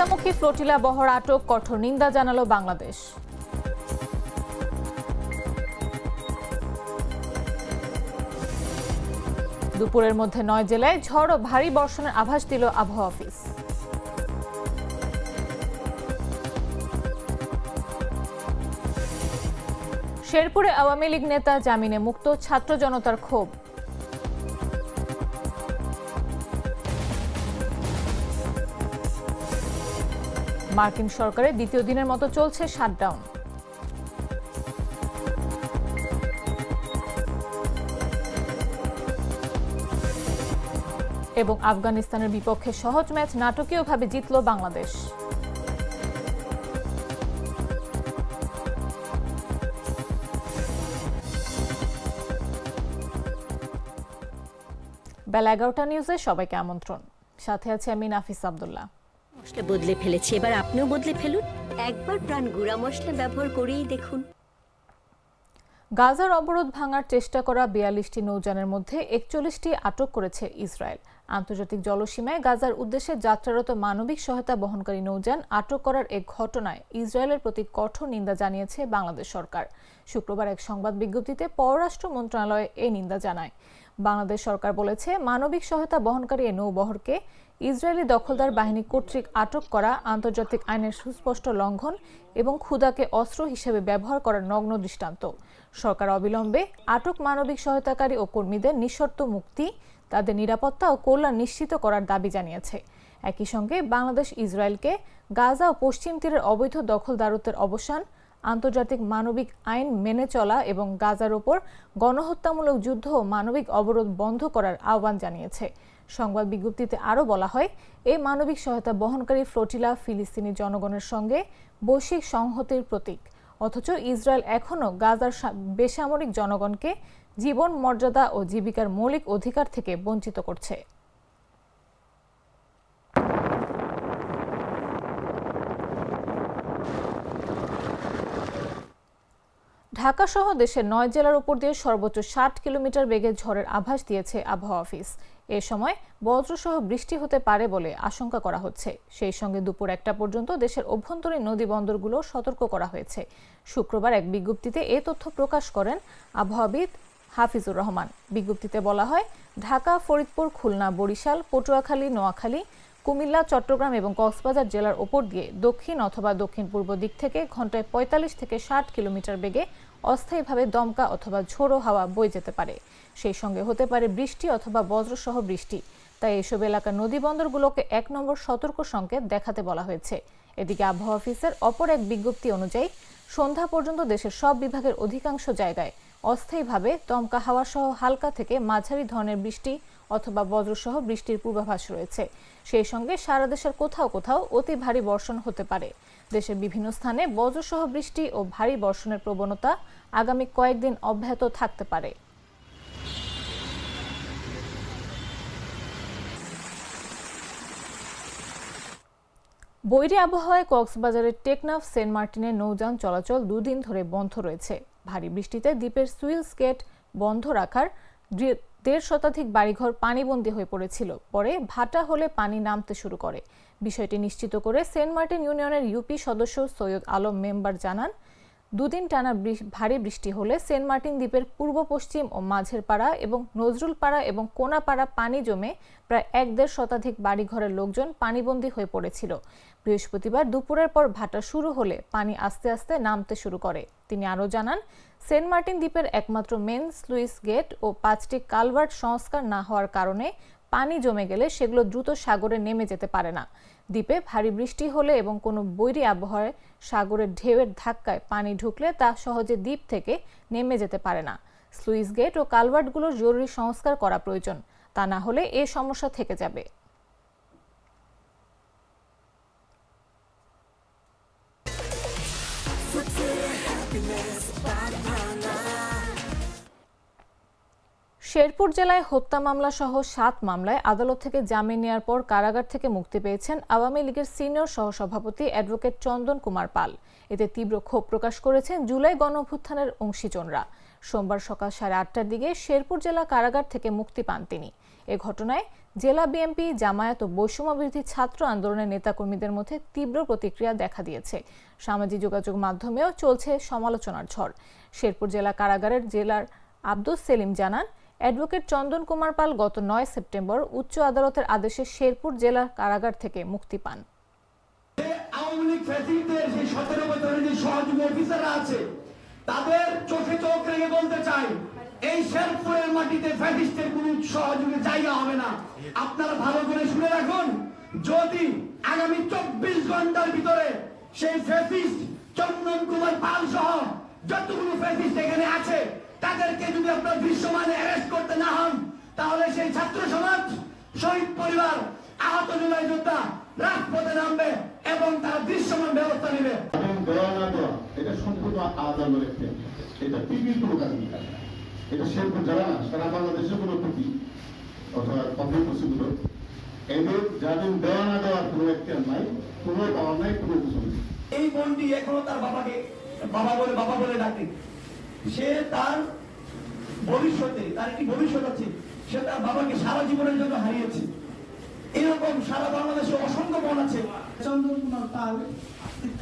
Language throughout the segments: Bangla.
গাজামুখী ফ্লোটিলা বহর আটক, কঠোর নিন্দা জানালো বাংলাদেশ। দুপুরের মধ্যে নয় জেলায় ঝড় ও ভারী বর্ষণের আভাস দিল আবহাওয়া অফিস। শেরপুরে আওয়ামী লীগ নেতা জামিনে মুক্ত, ছাত্র জনতার ক্ষোভ। মার্কিন সরকারের দ্বিতীয় দিনের মতো চলছে শাটডাউন। এবং আফগানিস্তানের বিপক্ষে সহজ ম্যাচ নাটকীয়ভাবে জিতল বাংলাদেশ। বেলা এগারোটা নিউজে সবাইকে আমন্ত্রণ। সাথে আছে আমি নাফিস আবদুল্লাহ। মশলা বদলে ফেলেছি এবার আপনিও বদলে ফেলুন। একবার প্রাণ গুঁড়া মশলা ব্যবহার করেই দেখুন। গাজার অবরোধ ভাঙার চেষ্টা করা বিয়াল্লিশটি নৌযানের মধ্যে একচল্লিশটি আটক করেছে ইসরায়েল। আন্তর্জাতিক জলসীমায় গাজার উদ্দেশ্যে যাত্রারত মানবিক সহায়তা বহনকারী নৌযান আটক করার এক ঘটনায় ইসরায়েলের প্রতি কঠোর নিন্দা জানিয়েছে বাংলাদেশ সরকার। শুক্রবার এক সংবাদ বিজ্ঞপ্তিতে পররাষ্ট্র মন্ত্রণালয় এই নিন্দা জানায়। বাংলাদেশ সরকার বলেছে, মানবিক সহায়তা বহনকারী এই নৌবহরকে ইসরায়েলি দখলদার বাহিনী কর্তৃক আটক করা, আন্তর্জাতিক আইনের সুস্পষ্ট লঙ্ঘন এবং ক্ষুদাকে অস্ত্র হিসেবে ব্যবহার করার নগ্ন দৃষ্টান্ত। সরকার অবিলম্বে আটক মানবিক সহায়তাকারী ও কর্মীদের নিঃশর্ত মুক্তি, তাদের নিরাপত্তা ও কল্যাণ নিশ্চিত করার দাবি জানিয়েছে। একই সঙ্গে বাংলাদেশ, ইসরায়েলকে গাজা ও পশ্চিম তীরের অবৈধ দখলদারত্বের অবসান, আন্তর্জাতিক মানবিক আইন মেনে চলা এবং গাজার ওপর গণহত্যামূলক যুদ্ধ ও মানবিক অবরোধ বন্ধ করার আহ্বান জানিয়েছে। সংবাদ বিজ্ঞপ্তিতে আরও বলা হয়, এই মানবিক সহায়তা বহনকারী ফ্লোটিলা ফিলিস্তিনি জনগণের সঙ্গে বৈশ্বিক সংহতির প্রতীক। অথচ ইসরায়েল এখনও গাজার বেসামরিক জনগণকে জীবন, মর্যাদা ও জীবিকার মৌলিক অধিকার থেকে বঞ্চিত করছে। ঢাকা সহ দেশের নয় জেলার উপর দিয়ে সর্বোচ্চ ষাট কিলোমিটার বেগে ঝড়ের আভাস দিয়েছে আবহাওয়া অফিস। এ সময় বজ্রসহ বৃষ্টি হতে পারে বলে আশঙ্কা করা হচ্ছে। সেই সঙ্গে দুপুর একটা পর্যন্ত দেশের অভ্যন্তরীণ নদী বন্দরগুলো সতর্ক করা হয়েছে। শুক্রবার এক বিজ্ঞপ্তিতে এ তথ্য প্রকাশ করেন আবহাওয়াবিদ হাফিজুর রহমান। বিজ্ঞপ্তিতে বলা হয়, ঢাকা, ফরিদপুর, খুলনা, বরিশাল, পটুয়াখালী, নোয়াখালী, কুমিল্লা, চট্টগ্রাম এবং কক্সবাজার জেলার ওপর দিয়ে দক্ষিণ অথবা দক্ষিণ পূর্ব দিক থেকে ঘন্টায় পঁয়তাল্লিশ থেকে ষাট কিলোমিটার বেগে অস্থায়ীভাবে দমকা অথবা ঝোড়ো হাওয়া বয়ে যেতে পারে। সেই সঙ্গে হতে পারে বৃষ্টি অথবা বজ্রসহ বৃষ্টি। তাই এসব এলাকার নদী বন্দরগুলোকে এক নম্বর সতর্ক সংকেত দেখাতে বলা হয়েছে। এদিকে আবহাওয়া অফিসের অপর এক বিজ্ঞপ্তি অনুযায়ী, সন্ধ্যা পর্যন্ত দেশের সব বিভাগের অধিকাংশ জায়গায় অস্থায়ীভাবে দমকা হাওয়া সহ হালকা থেকে মাঝারি ধরনের বৃষ্টি অথবা বজ্রসহ বৃষ্টির পূর্বাভাস রয়েছে। সেই সঙ্গে সারা দেশের কোথাও কোথাও অতি ভারী বর্ষণ হতে পারে। দেশের বিভিন্ন স্থানে বজ্রসহ বৃষ্টি ও ভারী বর্ষণের প্রবণতা আগামী কয়েকদিন অব্যাহত থাকতে পারে। বৈরী আবহাওয়ায় কক্সবাজারের টেকনাফ, সেন্ট মার্টিনের নৌযান চলাচল দুদিন ধরে বন্ধ রয়েছে। ভারী বৃষ্টিতে দ্বীপের সুইল স্কেট বন্ধ রাখার দেড় শতাধিক বাড়িঘর পানিবন্দী হয়ে পড়েছিল। পরে ভাটা হলে পানি নামতে শুরু করে। বিষয়টি নিশ্চিত করে সেন্ট মার্টিন ইউনিয়নের ইউপি সদস্য সৈয়দ আলম মেম্বার জানান, দুদিন টানা ভারী বৃষ্টি হলে সেন্ট মার্টিন দ্বীপের পূর্ব, পশ্চিম ও মাঝের পাড়া এবং নজরুল পাড়া এবং কোনাপাড়া পানি জমে প্রায় এক দেড় শতাধিক বাড়িঘরের লোকজন পানিবন্দী হয়ে পড়েছিল। বৃহস্পতিবার দুপুরের পর ভাটা শুরু হলে পানি আস্তে আস্তে নামতে শুরু করে। তিনি আরও জানান, সেন্ট মার্টিন দ্বীপের একমাত্র মেন স্লুইস গেট ও পাঁচটি কালভার্ট সংস্কার না হওয়ার কারণে পানি জমে গেলে সেগুলো দ্রুত সাগরে নেমে যেতে পারে না। দ্বীপে ভারী বৃষ্টি হলে এবং কোনো বৈরী আবহাওয়ায় সাগরের ঢেউয়ের ধাক্কায় পানি ঢুকলে তা সহজে দ্বীপ থেকে নেমে যেতে পারে না। স্লুইস গেট ও কালভার্টগুলোর জরুরি সংস্কার করা প্রয়োজন। তা না হলে এ সমস্যা থেকে যাবে। শেরপুর জেলায় হত্যা মামলা সহ সাত মামলায় আদালত থেকে জামিন নেওয়ার পর কারাগার থেকে মুক্তি পেয়েছেন আওয়ামী লীগের সিনিয়র সহসভাপতি অ্যাডভোকেট চন্দন কুমার পাল। এতে তীব্র ক্ষোভ প্রকাশ করেছেন জুলাই গণ অভ্যুত্থানের অংশীজনরা। সোমবার সকাল সাড়ে আটটার দিকে শেরপুর জেলা কারাগার থেকে মুক্তি পান তিনি। এ ঘটনায় জেলা বিএনপি, জামায়াত ও বৈষম্য বিরোধী ছাত্র আন্দোলনের নেতাকর্মীদের মধ্যে তীব্র প্রতিক্রিয়া দেখা দিয়েছে। সামাজিক যোগাযোগ মাধ্যমেও চলছে সমালোচনার ঝড়। শেরপুর জেলা কারাগারের জেলার আব্দুস সেলিম জানান অ্যাডভোকেট চন্দন কুমার পাল গত নয় সেপ্টেম্বর উচ্চ আদালতের আদেশে শেরপুর জেলার কারাগার থেকে মুক্তি পান। তাদের চোখে চোখ রেখে বলতে চাই, এই শেরপুরের মাটিতে ফ্যাসিস্টের কোন সহযোগী জায়গা হবে না। আপনারা ভালো করে শুনে রাখুন, যদি আগামী চব্বিশ ঘণ্টার ভিতরে সেই ফ্যাসিস্ট চন্দন কুমার পাল সহ যতগুলো ফ্যাসিস্ট এখানে আছে তাদেরকে যদি আপনার দৃশ্যমান অ্যারেস্ট করতে না হন তাহলে সেই ছাত্র সমাজ শহীদ পরিবার আহত জুলাই যোদ্ধা রাজপথে নামবে এবং তারা দৃশ্যমান ব্যবস্থা নেবে। এটা সম্পূর্ণ আলাদা এটা টিভির কোনো কাজ এটা শেরপুর জেলা না সারা বাংলাদেশের কোনো অথবা পাবলিক প্রসিডিউর এদের জামিন দেওয়া না দেওয়ার কোনো একটা নাই কোনো পাওয়ার নাই কোনো কিছু এই বোনটি এখনও তার বাবাকে বাবা বলে বাবা বলে ডাকে। সে তার ভবিষ্যতে তার একটি ভবিষ্যৎ আছে সে তার বাবাকে সারা জীবনের জন্য হারিয়েছে। এরকম সারা বাংলাদেশে অসংখ্য বোন আছে। চন্দন কুমার পাল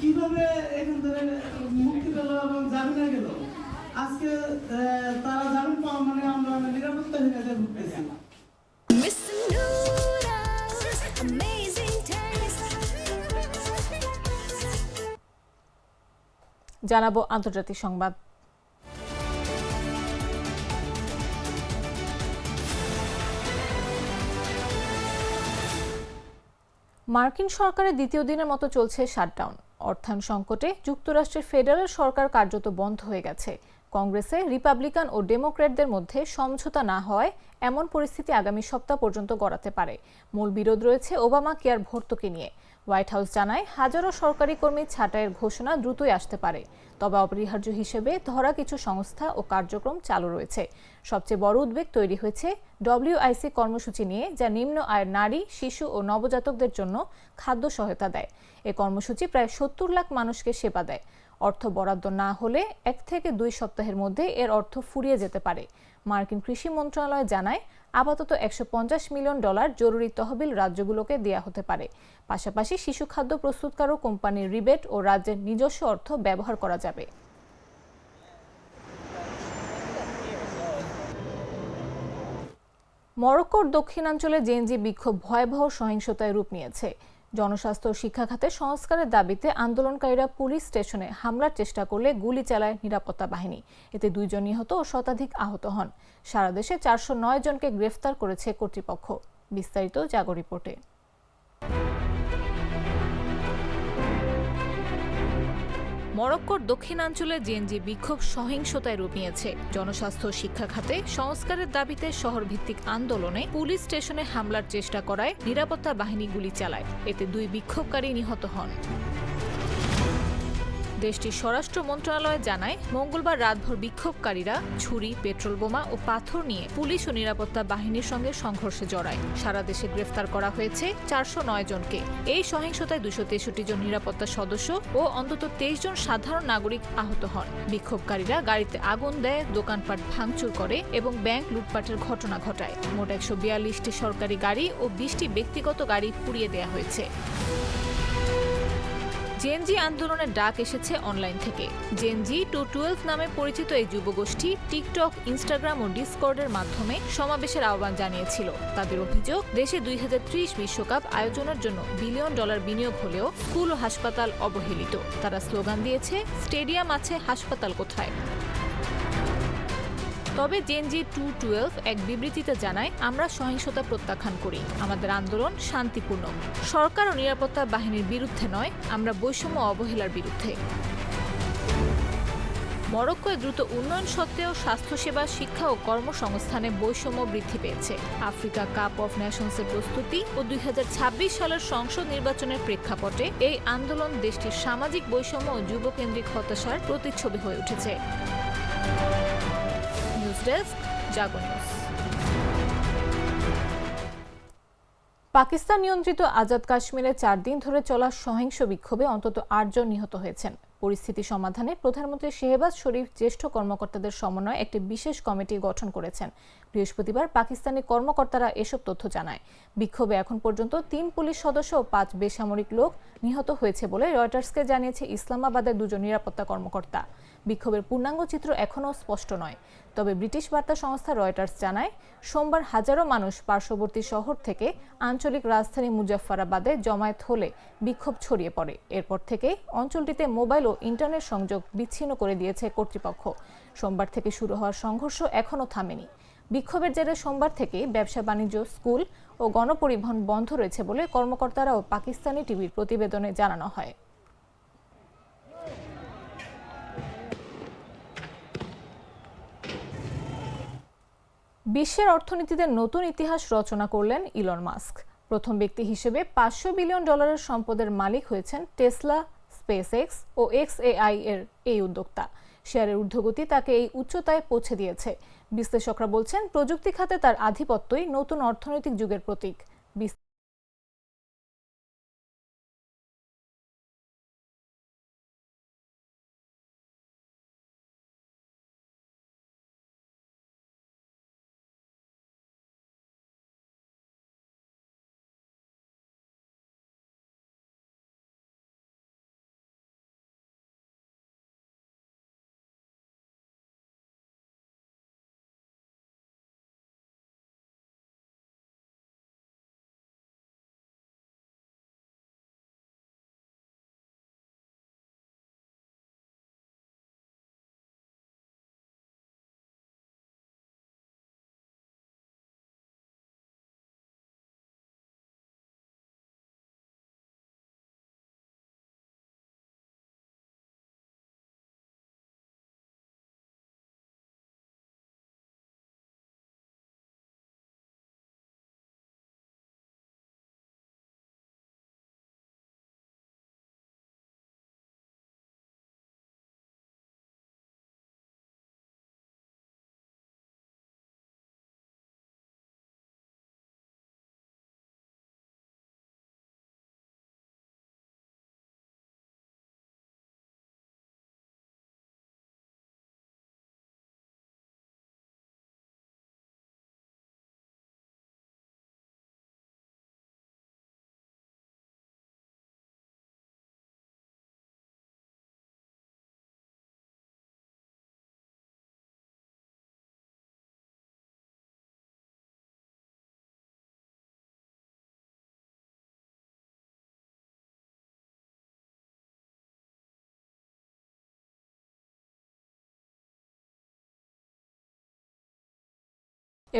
কীভাবে এখান থেকে মুক্তি পেল এবং জামিনে গেল? আজকে তারা জামিন পাওয়া মানে আমরা নিরাপত্তাহীনতায় ভুগতেছি। Mr. Noodles, জানাব আন্তর্জাতিক সংবাদ। মার্কিন সরকারের দ্বিতীয় দিনের মতো চলছে শাটডাউন। অর্থায়ন সংকটে যুক্তরাষ্ট্রের ফেডারেল সরকার কার্যত বন্ধ হয়ে গেছে। কংগ্রেসে রিপাবলিকান ও ডেমোক্র্যাটদের মধ্যে সমঝোতা না হয় এমন পরিস্থিতি আগামী সপ্তাহ পর্যন্ত গড়াতে পারে। মূল বিরোধ রয়েছে ওবামা কেয়ার ভর্তুকি নিয়ে। হোয়াইট হাউস জানায়, হাজারো সরকারি কর্মী ছাঁটাইয়ের ঘোষণা দ্রুতই আসতে পারে। তবে অপরিহার্য হিসেবে ধরা কিছু সংস্থা ও কার্যক্রম চালু রয়েছে। সবচেয়ে বড় উদ্বেগ তৈরি হয়েছে ডব্লিউআইসি কর্মসূচি নিয়ে, যা নিম্ন আয়ের নারী, শিশু ও নবজাতকদের জন্য খাদ্য সহায়তা দেয়। এ কর্মসূচি প্রায় সত্তর লাখ মানুষকে সেবা দেয়। অর্থ বরাদ্দ না হলে এক থেকে দুই সপ্তাহের মধ্যে এর অর্থ ফুরিয়ে যেতে পারে। মার্কিন কৃষি মন্ত্রণালয় জানায়, আপাতত একশো পঞ্চাশ মিলিয়ন ডলার জরুরি তহবিল রাজ্যগুলোকে দেয়া হতে পারে। পাশাপাশি শিশু খাদ্য প্রস্তুতকারক কোম্পানির রিবেট ও রাজ্যের নিজস্ব অর্থ ব্যবহার করা যাবে। মরক্কোর দক্ষিণাঞ্চলে জেনজি বিক্ষোভ ভয়াবহ সহিংসতায় রূপ নিয়েছে। জনস্বাস্থ্য শিক্ষা খাতে সংস্কারের দাবিতে আন্দোলনকারীরা পুলিশ স্টেশনে হামলার চেষ্টা করলে গুলি চালায় নিরাপত্তা বাহিনী। এতে দুইজন নিহত ও শতাধিক আহত হন। সারা দেশে চারশো নয় জনকে গ্রেফতার করেছে কর্তৃপক্ষ। বিস্তারিত জাগো রিপোর্টে। মরক্কোর দক্ষিণাঞ্চলে জেএনজি বিক্ষোভ সহিংসতায় রূপ নিয়েছে জনস্বাস্থ্য শিক্ষা খাতে সংস্কারের দাবিতে শহরভিত্তিক আন্দোলনে পুলিশ স্টেশনে হামলার চেষ্টা করায় নিরাপত্তা বাহিনী গুলি চালায়। এতে দুই বিক্ষোভকারী নিহত হন। দেশটির স্বরাষ্ট্র মন্ত্রণালয় জানায়, মঙ্গলবার রাতভর বিক্ষোভকারীরা ছুরি, পেট্রোল বোমা ও পাথর নিয়ে পুলিশ ও নিরাপত্তা বাহিনীর সঙ্গে সংঘর্ষে জড়ায়। সারা দেশে গ্রেফতার করা হয়েছে চারশো নয় জনকে। এই সহিংসতায় দুশো তেষট্টি জন নিরাপত্তা সদস্য ও অন্তত তেইশ জন সাধারণ নাগরিক আহত হন। বিক্ষোভকারীরা গাড়িতে আগুন দেয়, দোকানপাট ভাঙচুর করে এবং ব্যাংক লুটপাটের ঘটনা ঘটায়। মোট একশো বিয়াল্লিশটি সরকারি গাড়ি ও বিশটি ব্যক্তিগত গাড়ি পুড়িয়ে দেয়া হয়েছে। জেনজি আন্দোলনের ডাক এসেছে অনলাইন থেকে। জেনজি টু টুয়েলভ নামে পরিচিত এই যুবগোষ্ঠী টিকটক ইনস্টাগ্রাম ও ডিসকর্ডের মাধ্যমে সমাবেশের আহ্বান জানিয়েছিল। তাদের অভিযোগ, দেশে দুই বিশ্বকাপ আয়োজনের জন্য বিলিয়ন ডলার বিনিয়োগ হলেও স্কুল ও হাসপাতাল অবহেলিত। তারা স্লোগান দিয়েছে, স্টেডিয়াম আছে, হাসপাতাল কোথায়? তবে জেনজি টু টুয়েলভ এক বিবৃতিতে জানায়, আমরা সহিংসতা প্রত্যাখ্যান করি। আমাদের আন্দোলন শান্তিপূর্ণ। সরকার ও নিরাপত্তা বাহিনীর বিরুদ্ধে নয়, আমরা বৈষম্য অবহেলার বিরুদ্ধে। মরক্কোয় দ্রুত উন্নয়ন সত্ত্বেও স্বাস্থ্যসেবা, শিক্ষা ও কর্মসংস্থানে বৈষম্য বৃদ্ধি পেয়েছে। আফ্রিকা কাপ অফ নেশনসের প্রস্তুতি ও দুই হাজার ছাব্বিশ সালের সংসদ নির্বাচনের প্রেক্ষাপটে এই আন্দোলন দেশটির সামাজিক বৈষম্য ও যুবকেন্দ্রিক হতাশার প্রতিচ্ছবি হয়ে উঠেছে। ডেস্ক জাগো নিউজ পাকিস্তান নিয়ন্ত্রিত আজাদ কাশ্মীরে চার দিন ধরে চলা সহিংস বিক্ষোভে অন্তত আটজন নিহত হয়েছেন। পরিস্থিতি সমাধানে প্রধানমন্ত্রী শেহবাজ শরীফ জ্যেষ্ঠ কর্মকর্তাদের সমন্বয়ে একটি বিশেষ কমিটি গঠন করেছেন। বৃহস্পতিবার পাকিস্তানি কর্মকর্তারা এসব তথ্য জানায়। বিক্ষোভে এখন পর্যন্ত তিন পুলিশ সদস্য ও পাঁচ বেসামরিক লোক নিহত হয়েছে বলে রয়টার্সকে জানিয়েছে ইসলামাবাদের দুজন নিরাপত্তা কর্মকর্তা। বিক্ষোভের পূর্ণাঙ্গ চিত্র এখনও স্পষ্ট নয়। তবে ব্রিটিশ বার্তা সংস্থা রয়টার্স জানায়, সোমবার হাজারো মানুষ পার্শ্ববর্তী শহর থেকে আঞ্চলিক রাজধানী মুজাফফরাবাদে জমায়েত হলে বিক্ষোভ ছড়িয়ে পড়ে। এরপর থেকে অঞ্চলটিতে মোবাইল ও ইন্টারনেট সংযোগ বিচ্ছিন্ন করে দিয়েছে কর্তৃপক্ষ। সোমবার থেকে শুরু হওয়ার সংঘর্ষ এখনও থামেনি। বিক্ষোভের জেরে সোমবার থেকে ব্যবসা, বাণিজ্য, স্কুল ও গণপরিবহন বন্ধ রয়েছে বলে কর্মকর্তারা ও পাকিস্তানি টিভির প্রতিবেদনে জানানো হয়। বিশ্বের অর্থনীতিতে নতুন ইতিহাস রচনা করলেন ইলন মাস্ক। প্রথম ব্যক্তি হিসেবে পাঁচশো বিলিয়ন ডলারের সম্পদের মালিক হয়েছেন টেসলা স্পেস এক্স ও এক্স এআই এর এই উদ্যোক্তা। শেয়ারের ঊর্ধ্বগতি তাকে এই উচ্চতায় পৌঁছে দিয়েছে। বিশ্লেষকরা বলছেন, প্রযুক্তি খাতে তার আধিপত্যই নতুন অর্থনৈতিক যুগের প্রতীক।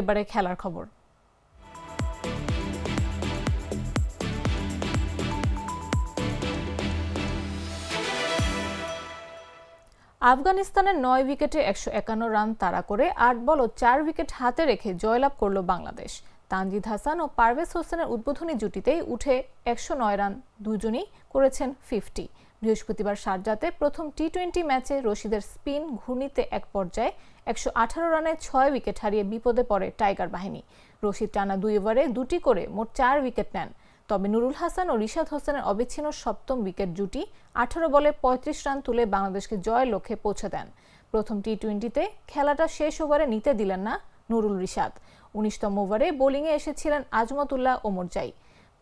এবারে খেলার খবর। আফগানিস্তানের নয় উইকেটে একশো একান্ন রান তাড়া করে আট বল ও চার উইকেট হাতে রেখে জয়লাভ করল বাংলাদেশ। তানজিদ হাসান ও পারভেজ হোসেনের উদ্বোধনী জুটিতেই উঠে একশো নয় রান, দুজনই করেছেন ফিফটি। বৃহস্পতিবার সারজাতে প্রথম টি টোয়েন্টি ম্যাচে রশিদের স্পিন ঘূর্ণিতে এক পর্যায়ে একশো আঠারো রানে ছয় উইকেট হারিয়ে বিপদে পড়ে টাইগার বাহিনী। রশিদ টানা দুই ওভারে দুটি করে মোট চার উইকেট নেন। তবে নুরুল হাসান ও রিশাদ হোসেনের অবিচ্ছিন্ন সপ্তম উইকেট জুটি আঠারো বলে পঁয়ত্রিশ রান তুলে বাংলাদেশকে জয়ের লক্ষ্যে পৌঁছে দেন। প্রথম টি টোয়েন্টিতে খেলাটা শেষ ওভারে নিতে দিলেন না নুরুল রিশাদ। উনিশতম ওভারে বোলিংয়ে এসেছিলেন আজমতুল্লাহ ওমরজাই।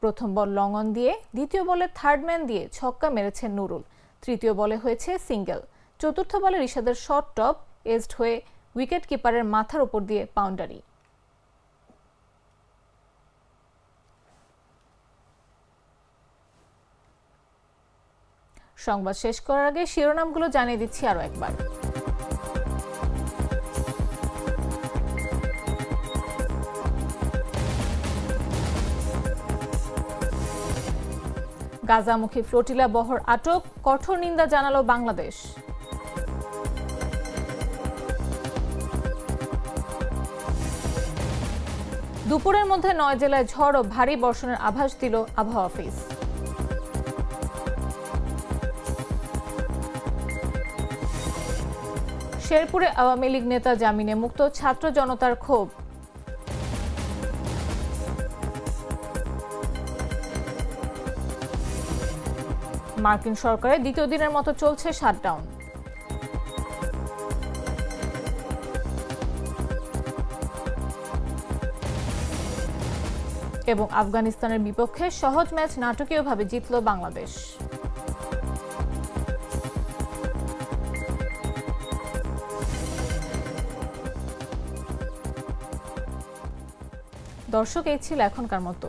প্রথম বল লং অন দিয়ে, দ্বিতীয় বলে থার্ড ম্যান দিয়ে ছক্কা মেরেছেন নুরুল। তৃতীয় বলে হয়েছে সিঙ্গেল। চতুর্থ বলে রিশাদের শর্ট টপ এজড হয়ে উইকেট কিপারের মাথার উপর দিয়ে বাউন্ডারি। সংবাদ শেষ করার আগে শিরোনামগুলো জানিয়ে দিচ্ছি আরও একবার। গাজামুখী ফ্লোটিলা বহর আটক, কঠোর নিন্দা জানালো বাংলাদেশ। দুপুরের মধ্যে নয় জেলায় ঝড় ও ভারী বর্ষণের আভাস দিল আবহাওয়া অফিস। শেরপুরে আওয়ামী লীগ নেতা জামিনে মুক্ত, ছাত্র জনতার ক্ষোভ। মার্কিন সরকারের দ্বিতীয় দিনের মতো চলছে শাটডাউন। এবং আফগানিস্তানের বিপক্ষে সহজ ম্যাচ নাটকীয়ভাবে জিতল বাংলাদেশ। দর্শক, এই ছিল এখনকার মতো।